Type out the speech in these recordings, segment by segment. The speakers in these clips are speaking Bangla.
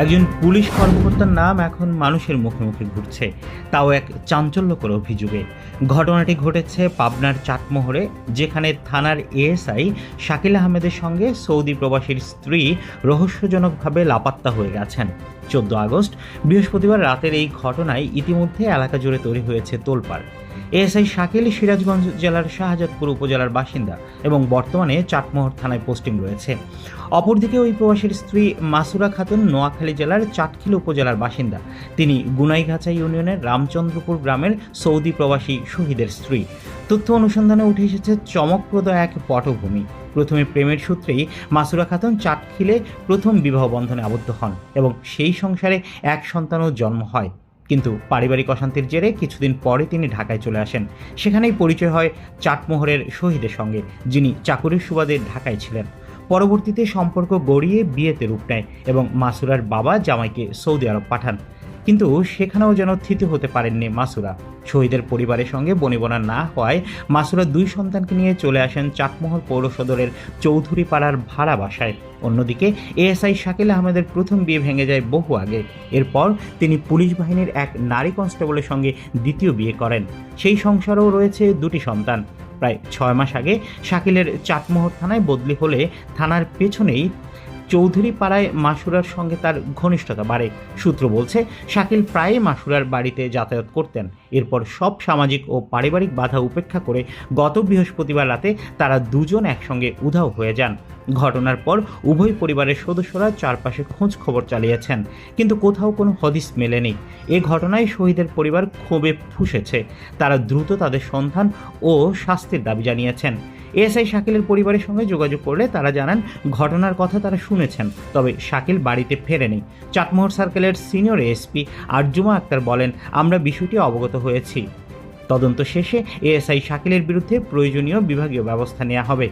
একজন পুলিশ কর্মকর্তার নাম এখন মানুষের মুখে মুখে ঘুরছে। তাও এক চাঞ্চল্যকর অভিযোগে। ঘটনাটি ঘটেছে পাবনার চাটমোহরে, যেখানে থানার এএসআই শাকিল আহমেদের সঙ্গে সৌদি প্রবাসীর স্ত্রী রহস্যজনকভাবে লাপাত্তা হয়ে গেছেন। চোদ্দ আগস্ট, বৃহস্পতিবার রাতের এই ঘটনায় ইতিমধ্যে এলাকা জুড়ে তৈরি হয়েছে তোলপাড়। এএসআই শাকিল সিরাজগঞ্জ জেলার শাহজাদপুর উপজেলার বাসিন্দা এবং বর্তমানে চাটমোহর থানায় পোস্টিং রয়েছে। অপরদিকে ওই প্রবাসীর স্ত্রী মাসুরা খাতুন নোয়াখালী জেলার চাটখিল উপজেলার বাসিন্দা। তিনি গুনাইগাছা ইউনিয়নের রামচন্দ্রপুর গ্রামের সৌদি প্রবাসী শহীদের স্ত্রী। তথ্য অনুসন্ধানে উঠে এসেছে চমকপ্রদ এক পটভূমি। প্রথমে প্রেমের সূত্রেই মাসুরা খাতুন চাটখিলে প্রথম বিবাহ বন্ধনে আবদ্ধ হন এবং সেই সংসারে এক সন্তানও জন্ম হয়। কিন্তু পারিবারিক অশান্তির জেরে কিছুদিন পরে তিনি ঢাকায় চলে আসেন। সেখানেই পরিচয় হয় চাটমোহরের শহীদের সঙ্গে, যিনি চাকুরির সুবাদে ঢাকায় ছিলেন। পরবর্তীতে সম্পর্ক গড়িয়ে বিয়েতে রূপ নেয় এবং মাসুরার বাবা জামাইকে সৌদি আরব পাঠান। কিন্তু সেখানেও যেন থিতি হতে পারেননি মাসুরা। শহীদের পরিবারের সঙ্গে বনিবনা না হওয়ায় মাসুরা দুই সন্তানকে নিয়ে চলে আসেন চাটমোহর পৌর সদরের চৌধুরী পাড়ার ভাড়া বাসায়। অন্যদিকে এএসআই শাকিল আহমেদের প্রথম বিয়ে ভেঙে যায় বহু আগে। এরপর তিনি পুলিশ বাহিনীর এক নারী কনস্টেবলের সঙ্গে দ্বিতীয় বিয়ে করেন। সেই সংসারেও রয়েছে দুটি সন্তান। প্রায় ছয় মাস আগে শাকিলের চাটমোহর থানায় বদলি হলে থানার পেছনেই চৌধুরী পাড়ায় মাসুরার সঙ্গে তার ঘনিষ্ঠতা বাড়ে। সূত্র বলছে, শাকিল প্রায়ই মাসুরার বাড়িতে যাতায়াত করতেন। এরপর সব সামাজিক ও পারিবারিক বাধা উপেক্ষা করে গত বৃহস্পতিবার রাতে তারা দুজন একসঙ্গে উধাও হয়ে যান। ঘটনার পর উভয় পরিবারের সদস্যরা চারপাশে খোঁজ খবর চালিয়েছেন, কিন্তু কোথাও কোনো হদিস মেলেনি। এ ঘটনায় শহীদের পরিবার ক্ষোভে ফুসেছে। তারা দ্রুত তাদের সন্ধান ও শাস্তির দাবি জানিয়েছেন। এএসআই শাকিলের পরিবারের সঙ্গে যোগাযোগ করলে তারা জানান, ঘটনার কথা তারা শুনেছেন, তবে শাকিল বাড়িতে ফেরেনি। চাটমোহর সার্কেলের সিনিয়র এসপি আরজুমা আক্তার বলেন, আমরা বিষয়টি অবগত হয়েছি। তদন্ত শেষে এএসআই শাকিলের বিরুদ্ধে প্রয়োজনীয় বিভাগীয় ব্যবস্থা নেওয়া হবে।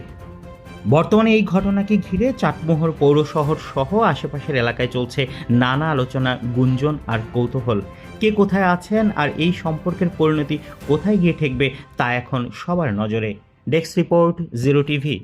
বর্তমানে এই ঘটনাকে ঘিরে চাটমোহর পৌর শহর সহ আশেপাশের এলাকায় চলছে নানা আলোচনা, গুঞ্জন আর কৌতূহল। কে কোথায় আছেন আর এই সম্পর্কের পরিণতি কোথায় গিয়ে ঠেকবে তা এখন সবার নজরে। Desk report, zero TV.